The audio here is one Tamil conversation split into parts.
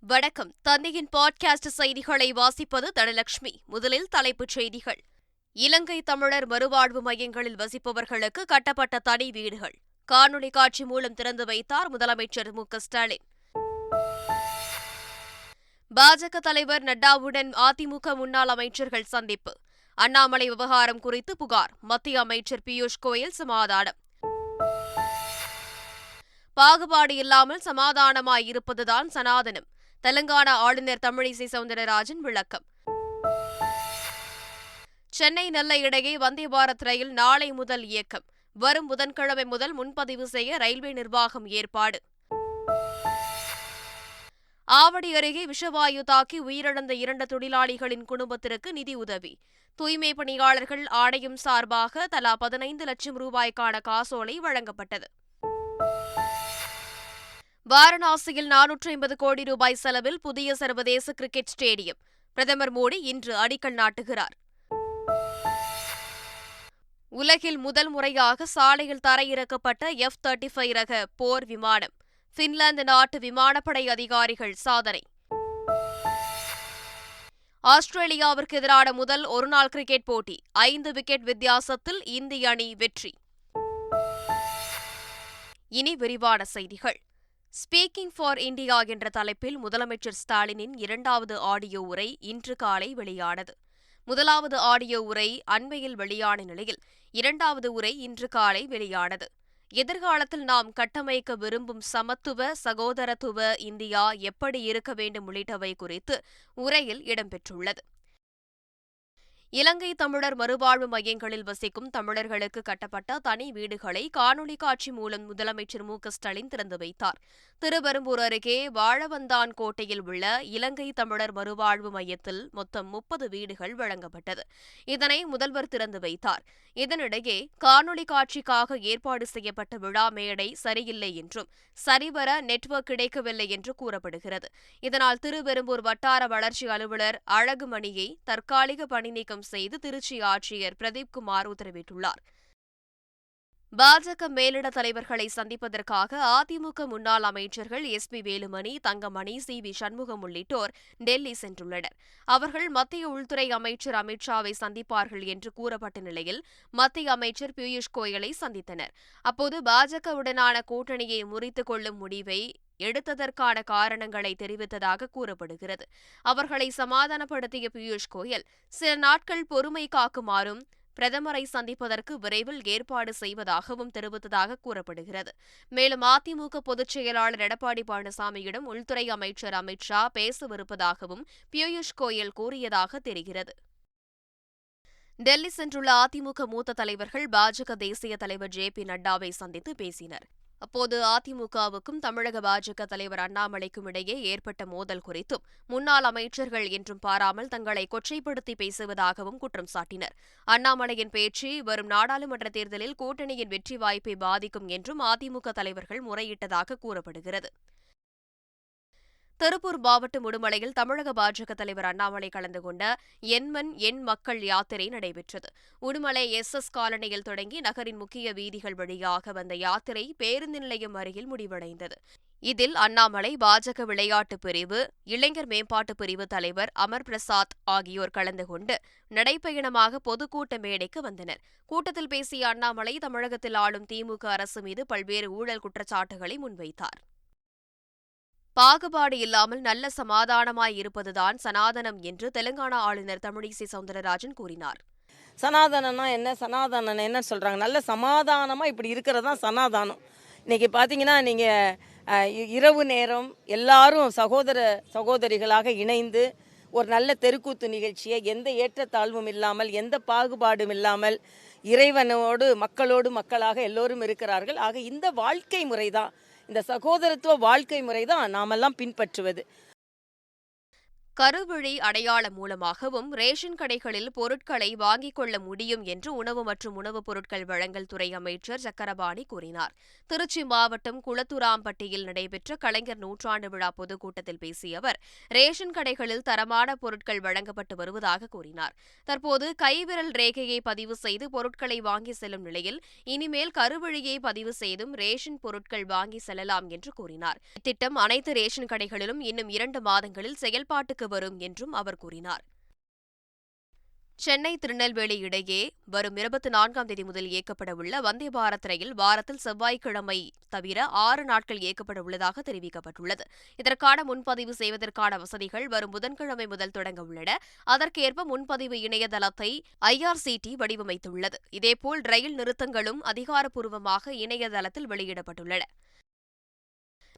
வணக்கம். தந்தையின் பாட்காஸ்ட் செய்திகளை வாசிப்பது தனலட்சுமி முதலில் தலைப்புச் செய்திகள். இலங்கை தமிழர் மறுவாழ்வு மையங்களில் வசிப்பவர்களுக்கு கட்டப்பட்ட தனி வீடுகள். காணொலி காட்சி மூலம் திறந்து வைத்தார் முதலமைச்சர் மு ஸ்டாலின். பாஜக தலைவர் நட்டாவுடன் அதிமுக முன்னாள் அமைச்சர்கள் சந்திப்பு. அண்ணாமலை விவகாரம் குறித்து புகார். மத்திய அமைச்சர் பியூஷ் கோயல் சமாதானம். பாகுபாடு இல்லாமல் சமாதானமாய் இருப்பதுதான் சனாதனம். தெலங்கானா ஆளுநர் தமிழிசை சவுந்தரராஜன் விளக்கம். சென்னை நெல்லை இடையே வந்தே பாரத் ரயில் நாளை முதல் இயக்கம். வரும் புதன்கிழமை முதல் முன்பதிவு செய்ய ரயில்வே நிர்வாகம் ஏற்பாடு. ஆவடி அருகே விஷவாயு தாக்கி உயிரிழந்த இரண்டு தொழிலாளிகளின் குடும்பத்திற்கு நிதி உதவி. தூய்மை பணியாளர்கள் ஆணையம் சார்பாக தலா பதினைந்து லட்சம் ரூபாய்க்கான காசோலை வழங்கப்பட்டது. வாரணாசியில் நானூற்றி ஐம்பது கோடி ரூபாய் செலவில் புதிய சர்வதேச கிரிக்கெட் ஸ்டேடியம். பிரதமர் மோடி இன்று அடிக்கல் நாட்டுகிறார். உலகில் முதல் முறையாக சாலையில் தரையிறக்கப்பட்ட எஃப் தேர்ட்டி ஃபைவ் ரக போர் விமானம். பின்லாந்து நாட்டு விமானப்படை அதிகாரிகள் சாதனை. ஆஸ்திரேலியாவிற்கு எதிரான முதல் ஒருநாள் கிரிக்கெட் போட்டி. ஐந்து விக்கெட் வித்தியாசத்தில் இந்திய அணி வெற்றி. இனி விரிவான செய்திகள். ஸ்பீக்கிங் ஃபார் இந்தியா என்ற தலைப்பில் முதலமைச்சர் ஸ்டாலினின் இரண்டாவது ஆடியோ உரை இன்று காலை வெளியானது. முதலாவது ஆடியோ உரை அண்மையில் வெளியான நிலையில் இரண்டாவது உரை இன்று காலை வெளியானது. எதிர்காலத்தில் நாம் கட்டமைக்க விரும்பும் சமத்துவ சகோதரத்துவ இந்தியா எப்படி இருக்க வேண்டும் உள்ளிட்டவை குறித்து உரையில் இடம்பெற்றுள்ளது. இலங்கை தமிழர் மறுவாழ்வு மையங்களில் வசிக்கும் தமிழர்களுக்கு கட்டப்பட்ட தனி வீடுகளை காணொலி காட்சி மூலம் முதலமைச்சர் மு ஸ்டாலின் திறந்து வைத்தார். திருவெரும்பூர் அருகே வாழவந்தான் கோட்டையில் உள்ள இலங்கை தமிழர் மறுவாழ்வு மையத்தில் மொத்தம் முப்பது வீடுகள் வழங்கப்பட்டது. இதனை முதல்வர் திறந்து வைத்தார். இதனிடையே காணொலி காட்சிக்காக ஏற்பாடு செய்யப்பட்ட விழா மேடை சரியில்லை என்றும் சரிவர நெட்வொர்க் கிடைக்கவில்லை என்று கூறப்படுகிறது. இதனால் திருவெரும்பூர் வட்டார வளர்ச்சி அலுவலர் அழகுமணியை தற்காலிக பணி நீக்கம் செய்து திருச்சி ஆட்சியர் பிரதீப் குமார் உத்தரவிட்டுள்ளார். பாஜக மேலிட தலைவர்களை சந்திப்பதற்காக அதிமுக முன்னாள் அமைச்சர்கள் S P Velumani Thangamani C V Shanmugam உள்ளிட்டோர் டெல்லி சென்றுள்ளனர். அவர்கள் மத்திய உள்துறை அமைச்சர் அமித்ஷாவை சந்திப்பார்கள் என்று கூறப்பட்ட நிலையில் மத்திய அமைச்சர் பியூஷ் கோயலை சந்தித்தனர். அப்போது பாஜகவுடனான கூட்டணியை முறித்துக் கொள்ளும் முடிவை எடுத்ததற்கான காரணங்களை தெரிவித்ததாக கூறப்படுகிறது. அவர்களை சமாதானப்படுத்திய பியூஷ் கோயல் சில நாட்கள் பொறுமை காக்குமாறும் பிரதமரை சந்திப்பதற்கு விரைவில் ஏற்பாடு செய்வதாகவும் தெரிவித்ததாக கூறப்படுகிறது. மேலும் அதிமுக பொதுச் செயலாளர் எடப்பாடி பழனிசாமியிடம் உள்துறை அமைச்சர் அமித் ஷா பேசவிருப்பதாகவும் பியூஷ் கோயல் கூறியதாக தெரிகிறது. டெல்லி சென்றுள்ள அதிமுக மூத்த தலைவர்கள் பாஜக தேசிய தலைவர் ஜே பி நட்டாவை சந்தித்து பேசினர். அப்போது அதிமுகவுக்கும் தமிழக பாஜக தலைவர் அண்ணாமலைக்கும் இடையே ஏற்பட்ட மோதல் குறித்தும் முன்னாள் அமைச்சர்கள் என்றும் பாராமல் தங்களை கொச்சைப்படுத்தி பேசுவதாகவும் குற்றம் சாட்டினர். அண்ணாமலையின் பேச்சு வரும் நாடாளுமன்ற தேர்தலில் கூட்டணியின் வெற்றி வாய்ப்பை பாதிக்கும் என்றும் அதிமுக தலைவர்கள் முறையிட்டதாக கூறப்படுகிறது. திருப்பூர் மாவட்டம் உடுமலையில் தமிழக பாஜக தலைவர் அண்ணாமலை கலந்து கொண்ட என்மன் எண் மக்கள் யாத்திரை நடைபெற்றது. உடுமலை எஸ் எஸ் காலனியில் தொடங்கி நகரின் முக்கிய வீதிகள் வழியாக வந்த யாத்திரை பேருந்து நிலையம் அருகில் முடிவடைந்தது. இதில் அண்ணாமலை பாஜக விளையாட்டு பிரிவு இளைஞர் மேம்பாட்டு பிரிவு தலைவர் அமர் பிரசாத் ஆகியோர் கலந்து கொண்டு நடைப்பயணமாக பொதுக்கூட்ட மேடைக்கு வந்தனர். கூட்டத்தில் பேசிய அண்ணாமலை தமிழகத்தில் ஆளும் திமுக அரசு மீது பல்வேறு ஊழல் குற்றச்சாட்டுகளை முன்வைத்தார். பாகுபாடு இல்லாமல் நல்ல சமாதானமாய் இருப்பதுதான் சனாதனம் என்று தெலுங்கானா ஆளுநர் தமிழிசை சவுந்தரராஜன் கூறினார். சனாதனம்னா என்ன? சனாதனம் என்ன சொல்கிறாங்க நல்ல சமாதானமாக இப்படி இருக்கிறது தான் சனாதானம் இன்றைக்கி பார்த்தீங்கன்னா நீங்கள் இரவு நேரம் எல்லாரும் சகோதர சகோதரிகளாக இணைந்து ஒரு நல்ல தெருக்கூத்து நிகழ்ச்சியை எந்த ஏற்றத்தாழ்வும் இல்லாமல் எந்த பாகுபாடும் இல்லாமல் இறைவனோடு மக்களோடு மக்களாக எல்லோரும் இருக்கிறார்கள். ஆக இந்த வாழ்க்கை முறை தான் இந்த சகோதரத்துவ வாழ்க்கை முறை தான் நாமெல்லாம் பின்பற்றுவது. கருவழி அடையாளம் மூலமாகவும் ரேஷன் கடைகளில் பொருட்களை வாங்கிக் கொள்ள முடியும் என்று உணவு மற்றும் உணவுப் பொருட்கள் வழங்கல் துறை அமைச்சர் சக்கரபாணி கூறினார். திருச்சி மாவட்டம் குளத்துராம்பட்டியில் நடைபெற்ற கலைஞர் நூற்றாண்டு விழா பொதுக்கூட்டத்தில் பேசிய அவர் ரேஷன் கடைகளில் தரமான பொருட்கள் வழங்கப்பட்டு வருவதாக கூறினார். தற்போது கைவிரல் ரேகையை பதிவு செய்து பொருட்களை வாங்கி செல்லும் நிலையில் இனிமேல் கருவழியை பதிவு செய்தும் ரேஷன் பொருட்கள் வாங்கி செல்லலாம் என்று கூறினார். இத்திட்டம் அனைத்து ரேஷன் கடைகளிலும் இன்னும் இரண்டு மாதங்களில் செயல்பாட்டுக்கு வரும் என்றும் அவர் கூறினார். சென்னை திருநெல்வேலி இடையே வரும் இருபத்தி நான்காம் தேதி முதல் இயக்கப்பட உள்ள வந்தே பாரத் ரயில் வாரத்தில் செவ்வாய்க்கிழமை தவிர ஆறு நாட்கள் இயக்கப்பட உள்ளதாக தெரிவிக்கப்பட்டுள்ளது. இதற்கான முன்பதிவு செய்வதற்கான வசதிகள் வரும் புதன்கிழமை முதல் தொடங்க உள்ளன. அதற்கேற்ப முன்பதிவு இணையதளத்தை ஐஆர்சிடி வடிவமைத்துள்ளது. இதேபோல் ரயில் நிறுத்தங்களும் அதிகாரப்பூர்வமாக இணையதளத்தில் வெளியிடப்பட்டுள்ளன.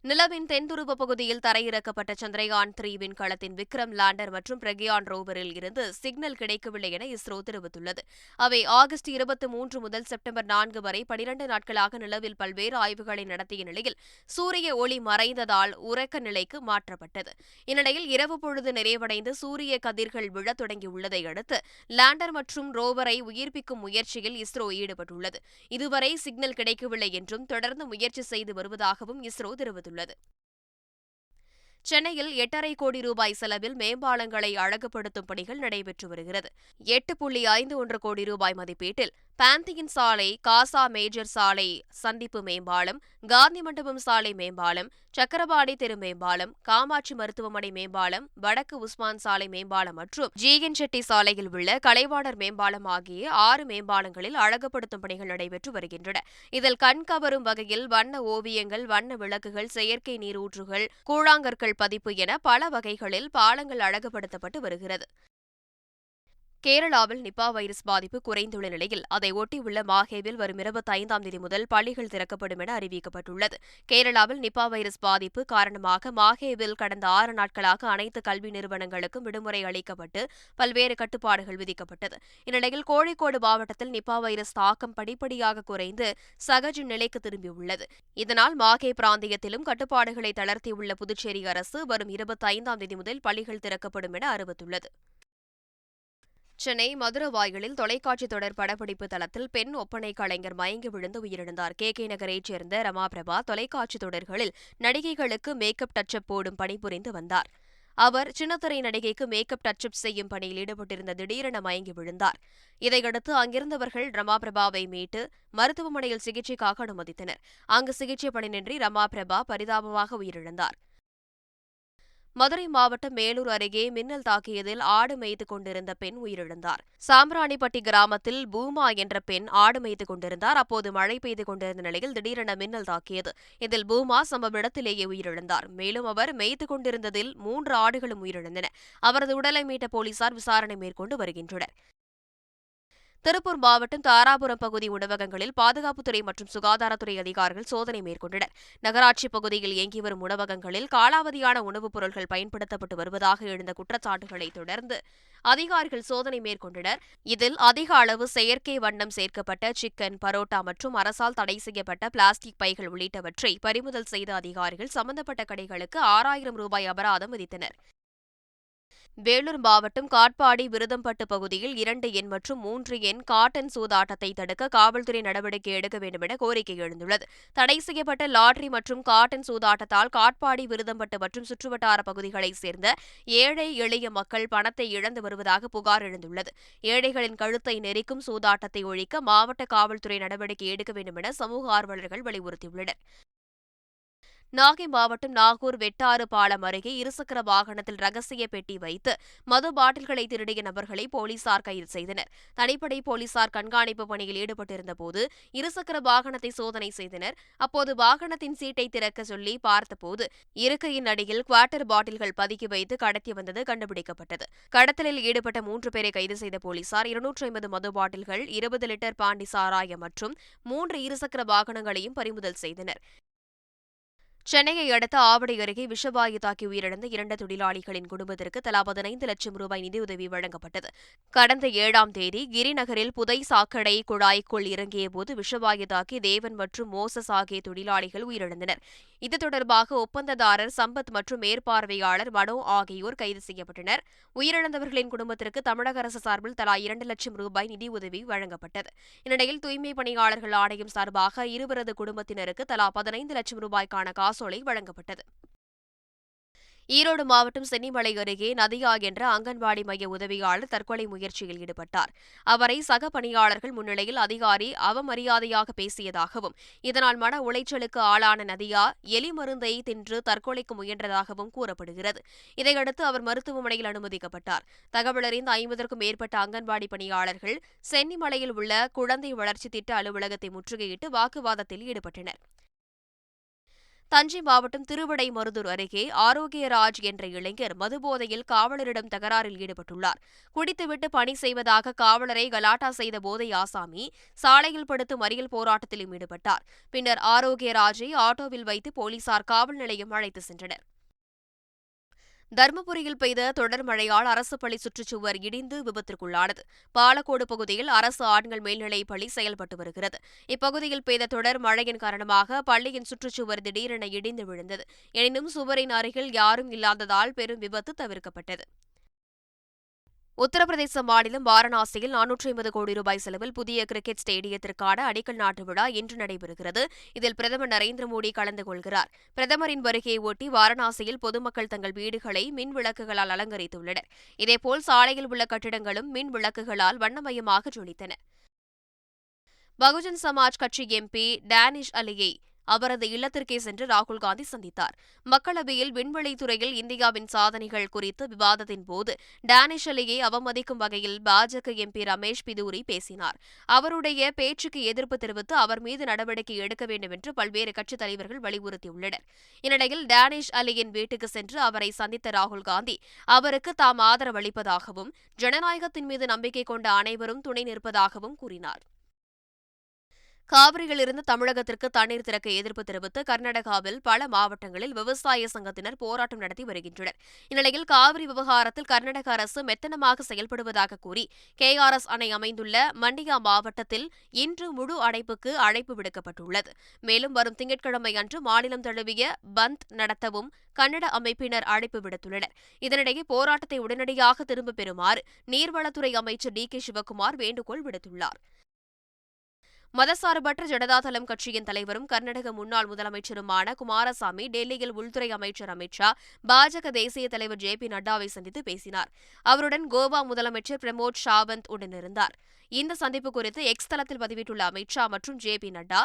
நிலவின் தென்துருவ பகுதியில் தரையிறக்கப்பட்ட சந்திரயான் த்ரீ விண்கலத்தின் விக்ரம் லேண்டர் மற்றும் பிரக்யான் ரோவரில் இருந்து சிக்னல் கிடைக்கவில்லை என இஸ்ரோ தெரிவித்துள்ளது. அவை ஆகஸ்ட் இருபத்தி மூன்று முதல் செப்டம்பர் நான்கு வரை பனிரண்டு நாட்களாக நிலவில் பல்வேறு ஆய்வுகளை நடத்திய நிலையில் சூரிய ஒளி மறைந்ததால் உறக்க நிலைக்கு மாற்றப்பட்டது. இந்நிலையில் இரவு பொழுது நிறைவடைந்து சூரிய கதிர்கள் விழத் தொடங்கியுள்ளதை அடுத்து லேண்டர் மற்றும் ரோவரை உயிர்ப்பிக்கும் முயற்சியில் இஸ்ரோ ஈடுபட்டுள்ளது. இதுவரை சிக்னல் கிடைக்கவில்லை என்றும் தொடர்ந்து முயற்சி செய்து வருவதாகவும் இஸ்ரோ தெரிவித்துள்ளது. சென்னையில் எட்டரை கோடி ரூபாய் செலவில் மேம்பாலங்களை அழகுபடுத்தும் பணிகள் நடைபெற்று வருகிறது. எட்டு புள்ளி ஐந்து ஒன்று கோடி ரூபாய் மதிப்பீட்டில் பாந்தியின் சாலை காசா மேஜர் சாலை சந்திப்பு மேம்பாலம் காந்தி மண்டபம் சாலை மேம்பாலம் சக்கரபாடி தெரு மேம்பாலம் காமாட்சி மருத்துவமனை மேம்பாலம் வடக்கு உஸ்மான் சாலை மேம்பாலம் மற்றும் ஜிஎன் செட்டி சாலையில் உள்ள கலைவாணர் மேம்பாலம் ஆகிய ஆறு மேம்பாலங்களில் அழகுபடுத்தும் பணிகள் நடைபெற்று வருகின்றன. இதில் கண்கவரும் வகையில் வண்ண ஓவியங்கள் வண்ண விளக்குகள் செயற்கை நீரூற்றுகள் கூழாங்கற்கள் பதிப்பு என பல வகைகளில் பாலங்கள் அழகுபடுத்தப்பட்டு வருகிறது. கேரளாவில் நிபா வைரஸ் பாதிப்பு குறைந்துள்ள நிலையில் அதை ஒட்டியுள்ள மாஹேவில் வரும் இருபத்தி ஐந்தாம் தேதி முதல் பள்ளிகள் திறக்கப்படும் என அறிவிக்கப்பட்டுள்ளது. கேரளாவில் நிபா வைரஸ் பாதிப்பு காரணமாக மாஹேவில் கடந்த ஆறு நாட்களாக அனைத்து கல்வி நிறுவனங்களுக்கும் விடுமுறை அளிக்கப்பட்டு பல்வேறு கட்டுப்பாடுகள் விதிக்கப்பட்டது. இந்நிலையில் கோழிக்கோடு மாவட்டத்தில் நிபா வைரஸ் தாக்கம் படிப்படியாக குறைந்து சகஜ நிலைக்கு திரும்பியுள்ளது. இதனால் மாஹே பிராந்தியத்திலும் கட்டுப்பாடுகளை தளர்த்தியுள்ள புதுச்சேரி அரசு வரும் இருபத்தி ஐந்தாம் தேதி முதல் பள்ளிகள் திறக்கப்படும் என அறிவித்துள்ளது. சென்னை மதுரவாய்களில் தொலைக்காட்சி தொடர் படப்பிடிப்பு தளத்தில் பெண் ஒப்பனை கலைஞர் மயங்கி விழுந்து உயிரிழந்தார். கே. கே. நகரைச் சேர்ந்த ரமா பிரபா தொலைக்காட்சி தொடர்களில் நடிகைகளுக்கு மேக்கப் டச்சப் போடும் பணிபுரிந்து வந்தார். அவர் சின்னத்திரை நடிகைக்கு மேக்கப் டச்சப் செய்யும் பணியில் ஈடுபட்டிருந்த திடீரென மயங்கி விழுந்தார். இதையடுத்து அங்கிருந்தவர்கள் ரமா பிரபாவை மீட்டு மருத்துவமனையில் சிகிச்சைக்காக அனுமதித்தனர். அங்கு சிகிச்சை பணியின்றி ரமா பிரபா பரிதாபமாக உயிரிழந்தார். மதுரை மாவட்டம் மேலூர் அருகே மின்னல் தாக்கியதில் ஆடு மேய்த்துக் கொண்டிருந்த பெண் உயிரிழந்தார். சாம்ராணிப்பட்டி கிராமத்தில் பூமா என்ற பெண் ஆடு மேய்த்துக் கொண்டிருந்தார். அப்போது மழை பெய்து கொண்டிருந்த நிலையில் திடீரென மின்னல் தாக்கியது. இதில் பூமா சம்பவ இடத்திலேயே உயிரிழந்தார். மேலும் அவர் மேய்த்துக் கொண்டிருந்ததில் மூன்று ஆடுகளும் உயிரிழந்தன. அவரது உடலை மீட்ட போலீசார் விசாரணை மேற்கொண்டு வருகின்றனர். திருப்பூர் மாவட்டம் தாராபுரம் பகுதி உணவகங்களில் பாதுகாப்புத்துறை மற்றும் சுகாதாரத்துறை அதிகாரிகள் சோதனை மேற்கொண்டனர். நகராட்சி பகுதியில் இயங்கி வரும் உணவகங்களில் காலாவதியான உணவுப் பொருட்கள் பயன்படுத்தப்பட்டு வருவதாக எழுந்த குற்றச்சாட்டுகளை தொடர்ந்து அதிகாரிகள் சோதனை மேற்கொண்டனர். இதில் அதிக அளவு செயற்கை வண்ணம் சேர்க்கப்பட்ட சிக்கன் பரோட்டா மற்றும் அரசால் தடை செய்யப்பட்ட பிளாஸ்டிக் பைகள் உள்ளிட்டவற்றை பறிமுதல் செய்த அதிகாரிகள் சம்பந்தப்பட்ட கடைகளுக்கு ஆறாயிரம் ரூபாய் அபராதம் விதித்தனர். வேலூர் மாவட்டம் காட்பாடி விருதம்பட்டு பகுதியில் இரண்டு எண் மற்றும் மூன்று எண் காட்டன் சூதாட்டத்தை தடுக்க காவல்துறை நடவடிக்கை எடுக்க வேண்டும் என கோரிக்கை எழுந்துள்ளது. தடை செய்யப்பட்ட லாட்டரி மற்றும் காட்டன் சூதாட்டத்தால் காட்பாடி விருதம்பட்டு மற்றும் சுற்றுவட்டார பகுதிகளைச் சேர்ந்த ஏழை எளிய மக்கள் பணத்தை இழந்து வருவதாக புகார் எழுந்துள்ளது. ஏழைகளின் கழுத்தை நெரிக்கும் சூதாட்டத்தை ஒழிக்க மாவட்ட காவல்துறை நடவடிக்கை எடுக்க வேண்டும் என சமூக ஆர்வலர்கள் வலியுறுத்தியுள்ளனர். நாகை மாவட்டம் நாகூர் வெட்டாறு பாலம் அருகே இருசக்கர வாகனத்தில் ரகசிய பெட்டி வைத்து மது பாட்டில்களை திருடிய நபர்களை போலீசார் கைது செய்தனர். தனிப்படை போலீசார் கண்காணிப்பு பணியில் ஈடுபட்டிருந்தபோது இருசக்கர வாகனத்தை சோதனை செய்தனர். அப்போது வாகனத்தின் சீட்டை திறக்க சொல்லி பார்த்தபோது இருக்கையின் அடியில் குவார்ட்டர் பாட்டில்கள் பதுக்கி வைத்து கடத்தி வந்தது கண்டுபிடிக்கப்பட்டது. கடத்தலில் ஈடுபட்ட மூன்று பேரை கைது செய்த போலீசார் இருநூற்றி ஐம்பது மது பாட்டில்கள் இருபது லிட்டர் பாண்டி சாராயம் மற்றும் மூன்று இருசக்கர வாகனங்களையும் பறிமுதல் செய்தனர். சென்னையை அடுத்த ஆவடி அருகே விஷவாயு தாக்கி உயிரிழந்த இரண்டு தொழிலாளிகளின் குடும்பத்திற்கு தலா பதினைந்து லட்சம் ரூபாய் நிதியுதவி வழங்கப்பட்டது. கடந்த ஏழாம் தேதி கிரிநகரில் புதை சாக்கடை குழாய்க்குள் இறங்கியபோது விஷவாயு தாக்கி தேவன் மற்றும் மோசஸ் ஆகிய தொழிலாளிகள் உயிரிழந்தனர். இது தொடர்பாக ஒப்பந்ததாரர் சம்பத் மற்றும் மேற்பார்வையாளர் மனோ ஆகியோர் கைது செய்யப்பட்டனர். உயிரிழந்தவர்களின் குடும்பத்திற்கு தமிழக அரசு சார்பில் தலா இரண்டு லட்சம் ரூபாய் நிதியுதவி வழங்கப்பட்டது. இந்நிலையில் தூய்மை பணியாளர்கள் ஆணையம் சார்பாக இருவரது குடும்பத்தினருக்கு தலா பதினைந்து லட்சம் ரூபாய்க்கான காசோலை வழங்கப்பட்டது. ஈரோடு மாவட்டம் சென்னிமலை அருகே நதியா என்ற அங்கன்வாடி மைய உதவியாளர் தற்கொலை முயற்சியில் ஈடுபட்டார். அவரை சக பணியாளர்கள் முன்னிலையில் அதிகாரி அவமரியாதையாக பேசியதாகவும் இதனால் மன உளைச்சலுக்கு ஆளான நதியா எலி மருந்தை தின்று தற்கொலைக்கு முயன்றதாகவும் கூறப்படுகிறது. இதையடுத்து அவர் மருத்துவமனையில் அனுமதிக்கப்பட்டார். தகவலறிந்த ஐம்பதற்கும் மேற்பட்ட அங்கன்வாடி பணியாளர்கள் சென்னிமலையில் உள்ள குழந்தை வளர்ச்சி திட்ட அலுவலகத்தை முற்றுகையிட்டு வாக்குவாதத்தில் ஈடுபட்டனர். தஞ்சை மாவட்டம் திருவிடைமருதூர் அருகே ஆரோக்கியராஜ் என்ற இளைஞர் மதுபோதையில் காவலரிடம் தகராறில் ஈடுபட்டுள்ளார். குடித்துவிட்டு பணி செய்வதாக காவலரை கலாட்டா செய்த போதை ஆசாமி சாலையில் படுத்து மறியல் போராட்டத்திலும் ஈடுபட்டார். பின்னர் ஆரோக்கியராஜை ஆட்டோவில் வைத்து போலீசார் காவல் நிலையம் அழைத்து சென்றனர். தருமபுரியில் பெய்த தொடர் மழையால் அரசு பள்ளி சுற்றுச்சுவர் இடிந்து விபத்திற்குள்ளானது. பாலக்கோடு பகுதியில் அரசு ஆண்கள் மேல்நிலைப் பள்ளி செயல்பட்டு வருகிறது. இப்பகுதியில் பெய்த தொடர் மழையின் காரணமாக பள்ளியின் சுற்றுச்சுவர் திடீரென இடிந்து விழுந்தது. எனினும் சுவரின் அருகில் யாரும் இல்லாததால் பெரும் விபத்து தவிர்க்கப்பட்டது. உத்தரப்பிரதேச மாநிலம் வாரணாசியில் நானூற்றி ஐம்பது கோடி ரூபாய் செலவில் புதிய கிரிக்கெட் ஸ்டேடியத்திற்கான அடிக்கல் நாட்டு விழா இன்று நடைபெறுகிறது. இதில் பிரதமர் நரேந்திர மோடி கலந்து கொள்கிறார். பிரதமரின் வருகையை ஒட்டி வாரணாசியில் பொதுமக்கள் தங்கள் வீடுகளை மின் விளக்குகளால் அலங்கரித்துள்ளனர். இதேபோல் சாலையில் உள்ள கட்டிடங்களும் மின் விளக்குகளால் வண்ணமயமாக ஜொலித்தன. பகுஜன் சமாஜ் கட்சி எம்பி டேனிஷ் அலியை அவரது இல்லத்திற்கே சென்று ராகுல் காந்தி சந்தித்தார். மக்களவையில் விண்வெளித்துறையில் இந்தியாவின் சாதனைகள் குறித்து விவாதத்தின் போது டேனிஷ் அலியை அவமதிக்கும் வகையில் பாஜக எம்பி ரமேஷ் பிதூரி பேசினார். அவருடைய பேச்சுக்கு எதிர்ப்பு தெரிவித்து அவர் மீது நடவடிக்கை எடுக்க வேண்டும் என்று பல்வேறு கட்சித் தலைவர்கள் வலியுறுத்தியுள்ளனர். இந்நிலையில் டேனிஷ் அலியின் வீட்டுக்கு சென்று அவரை சந்தித்த ராகுல் காந்தி அவருக்கு தாம் ஆதரவளிப்பதாகவும் ஜனநாயகத்தின் மீது நம்பிக்கை கொண்ட அனைவரும் துணை நிற்பதாகவும் கூறினார். காவிரியிலிருந்து தமிழகத்திற்கு தண்ணீர் திறக்க எதிர்ப்பு தெரிவித்து கர்நாடகாவில் பல மாவட்டங்களில் விவசாய சங்கத்தினர் போராட்டம் நடத்தி வருகின்றனர். இந்நிலையில் காவிரி விவகாரத்தில் கர்நாடக அரசு மெத்தனமாக செயல்படுவதாக கூறி கேஆர்எஸ் அணை அமைந்துள்ள மண்டியா மாவட்டத்தில் இன்று முழு அடைப்புக்கு அழைப்பு விடுக்கப்பட்டுள்ளது. மேலும் வரும் திங்கட்கிழமை அன்று மாநிலம் தழுவிய பந்த் நடத்தவும் கன்னட அமைப்பினர் அழைப்பு விடுத்துள்ளனர். இதனிடையே போராட்டத்தை உடனடியாக திரும்பப் பெறுமாறு நீர்வளத்துறை அமைச்சர் டி கே சிவக்குமார் வேண்டுகோள் விடுத்துள்ளார். மதசார்பற்ற ஜனதாதளம் கட்சியின் தலைவரும் கர்நாடக முன்னாள் முதலமைச்சருமான குமாரசாமி டெல்லியில் உள்துறை அமைச்சர் அமித் ஷா பாஜக தேசிய தலைவர் ஜே பி நட்டாவை சந்தித்து பேசினார். அவருடன் கோவா முதலமைச்சர் பிரமோத் சாவந்த் உடனிருந்தார். இந்த சந்திப்பு குறித்து எக்ஸ் தளத்தில் பதிவிட்டுள்ள அமித் ஷா மற்றும் ஜே பி நட்டா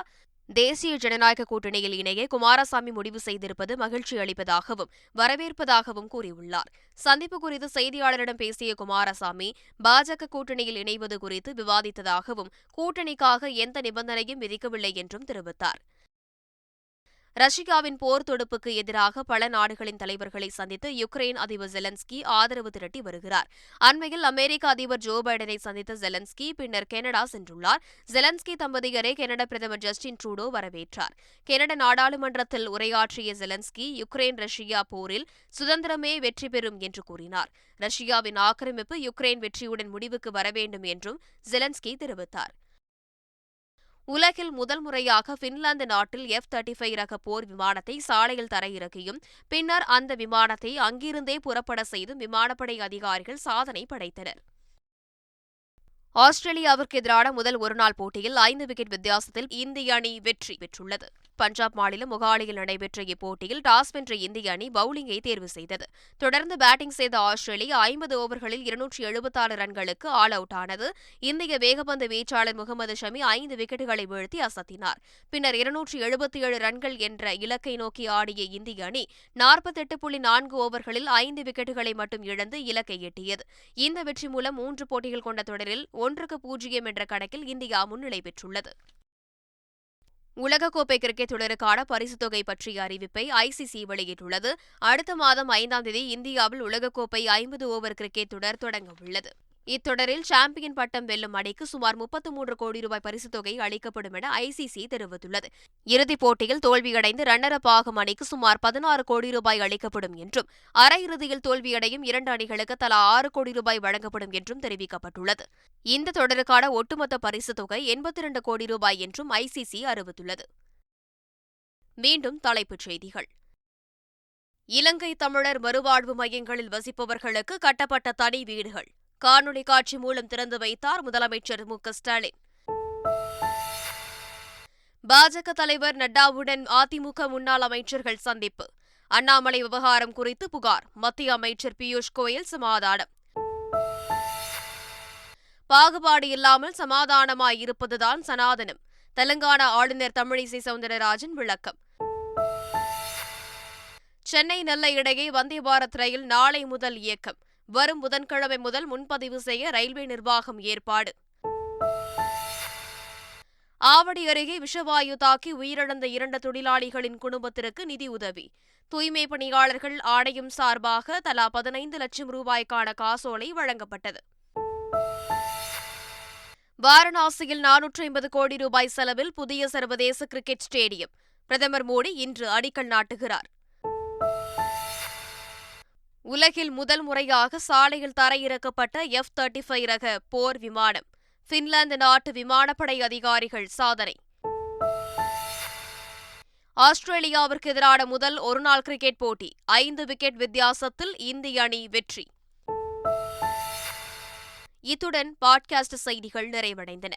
தேசிய ஜனநாயக கூட்டணியில் இணைய குமாரசாமி முடிவு செய்திருப்பது மகிழ்ச்சி அளிப்பதாகவும் வரவேற்பதாகவும் கூறியுள்ளார். சந்திப்பு குறித்து செய்தியாளரிடம் பேசிய குமாரசாமி பாஜக கூட்டணியில் இணைவது குறித்து விவாதித்ததாகவும் கூட்டணிக்காக எந்த நிபந்தனையும் விதிக்கவில்லை என்றும் தெரிவித்தார். ரஷ்யாவின் போர் தொடுப்புக்கு எதிராக பல நாடுகளின் தலைவர்களை சந்தித்து யுக்ரைன் அதிபர் ஜெலன்ஸ்கி ஆதரவு திரட்டி வருகிறார். அண்மையில் அமெரிக்க அதிபர் ஜோ பைடனை சந்தித்த ஜெலன்ஸ்கி பின்னர் கனடா சென்றுள்ளார். ஜெலன்ஸ்கி தம்பதியரை கனடா பிரதமர் ஜஸ்டின் ட்ரூடோ வரவேற்றார். கனடா நாடாளுமன்றத்தில் உரையாற்றிய ஜெலன்ஸ்கி யுக்ரைன் ரஷ்யா போரில் சுதந்திரமே வெற்றி பெறும் என்று கூறினார். ரஷ்யாவின் ஆக்கிரமிப்பு யுக்ரைன் வெற்றியுடன் முடிவுக்கு வர வேண்டும் என்றும் ஜெலன்ஸ்கி தெரிவித்தார். உலகில் முதல் முறையாக பின்லாந்து நாட்டில் எஃப் தேர்ட்டி ஃபைவ் ரக போர் விமானத்தை சாலையில் தரையிறக்கியும் பின்னர் அந்த விமானத்தை அங்கிருந்தே புறப்பட செய்தும் விமானப்படை அதிகாரிகள் சாதனை படைத்தனர். ஆஸ்திரேலியாவிற்கு எதிரான முதல் ஒருநாள் போட்டியில் ஐந்து விக்கெட் வித்தியாசத்தில் இந்திய அணி வெற்றி பெற்றுள்ளது. பஞ்சாப் மாநிலம் மொகாலியில் நடைபெற்ற இப்போட்டியில் டாஸ் வென்ற இந்திய அணி பவுலிங்கை தேர்வு செய்தது. தொடர்ந்து பேட்டிங் செய்த ஆஸ்திரேலியா ஐம்பது ஓவர்களில் இருநூற்றி எழுபத்தாறு ரன்களுக்கு ஆல் அவுட் ஆனது. இந்திய வேகப்பந்து வீச்சாளர் முகமது ஷமி ஐந்து விக்கெட்டுகளை வீழ்த்தி அசத்தினார். பின்னர் இருநூற்றி எழுபத்தி ஏழு ரன்கள் என்ற இலக்கை நோக்கி ஆடிய இந்திய அணி நாற்பத்தெட்டு புள்ளி நான்கு ஓவர்களில் ஐந்து விக்கெட்டுகளை மட்டும் இழந்து இலக்கை எட்டியது. இந்த வெற்றி மூலம் மூன்று போட்டிகள் கொண்ட தொடரில் ஒன்றுக்கு பூஜ்ஜியம் என்ற கணக்கில் இந்தியா முன்னிலை பெற்றுள்ளது. உலகக்கோப்பை கிரிக்கெட் தொடருக்கான பரிசுத் தொகை பற்றிய அறிவிப்பை ஐசிசி வெளியிட்டுள்ளது. அடுத்த மாதம் ஐந்தாம் தேதி இந்தியாவில் உலகக்கோப்பை ஐம்பது ஓவர் கிரிக்கெட் தொடர் தொடங்க உள்ளது. இத்தொடரில் சாம்பியன் பட்டம் வெல்லும் அணிக்கு சுமார் முப்பத்து மூன்று கோடி ரூபாய் பரிசுத் தொகை அளிக்கப்படும் என ஐசிசி தெரிவித்துள்ளது. இறுதிப் போட்டியில் தோல்வியடைந்து ரன்னர் அப் ஆகும் அணிக்கு சுமார் பதினாறு கோடி ரூபாய் அளிக்கப்படும் என்றும் அரையிறுதியில் தோல்வியடையும் இரண்டு அணிகளுக்கு தலா ஆறு கோடி ரூபாய் வழங்கப்படும் என்றும் தெரிவிக்கப்பட்டுள்ளது. இந்த தொடருக்கான ஒட்டுமொத்த பரிசுத் தொகை எண்பத்தி இரண்டு கோடி ரூபாய் என்றும் ஐசிசி அறிவித்துள்ளது. மீண்டும் தலைப்புச் செய்திகள். இலங்கை தமிழர் மறுவாழ்வு மையங்களில் வசிப்பவர்களுக்கு கட்டப்பட்ட தனி வீடுகள். காணொலி காட்சி மூலம் திறந்து வைத்தார் முதலமைச்சர் மு க ஸ்டாலின். பாஜக தலைவர் நட்டாவுடன் அதிமுக முன்னாள் அமைச்சர்கள் சந்திப்பு. அண்ணாமலை விவகாரம் குறித்து புகார். மத்திய அமைச்சர் பியூஷ் கோயல் சமாதானம். பாகுபாடு இல்லாமல் சமாதானமாய் இருப்பதுதான் சனாதனம். தெலங்கானா ஆளுநர் தமிழிசை சவுந்தரராஜன் விளக்கம். சென்னை நெல்லை இடையே வந்தே பாரத் ரயில் நாளை முதல் இயக்கம். வரும் புதன்கிழமை முதல் முன்பதிவு செய்ய ரயில்வே நிர்வாகம் ஏற்பாடு. ஆவடி அருகே விஷவாயு தாக்கி உயிரிழந்த இரண்டு தொழிலாளிகளின் குடும்பத்திற்கு நிதி உதவி. தூய்மை பணியாளர்கள் ஆணையம் சார்பாக தலா பதினைந்து லட்சம் ரூபாய்க்கான காசோலை வழங்கப்பட்டது. வாரணாசியில் நானூற்று ஐம்பது கோடி ரூபாய் செலவில் புதிய சர்வதேச கிரிக்கெட் ஸ்டேடியம். பிரதமர் மோடி இன்று அடிக்கல் நாட்டுகிறார். உலகில் முதல் முறையாக சாலையில் தரையிறக்கப்பட்ட எஃப் தேர்ட்டி ஃபைவ் ரக போர் விமானம் பின்லாந்து நாட்டு விமானப்படை அதிகாரிகள் சாதனை. ஆஸ்திரேலியாவிற்கு எதிரான முதல் ஒருநாள் கிரிக்கெட் போட்டி ஐந்து விக்கெட் வித்தியாசத்தில் இந்திய அணி வெற்றி. இத்துடன் பாட்காஸ்ட் செய்திகள் நிறைவடைந்தன.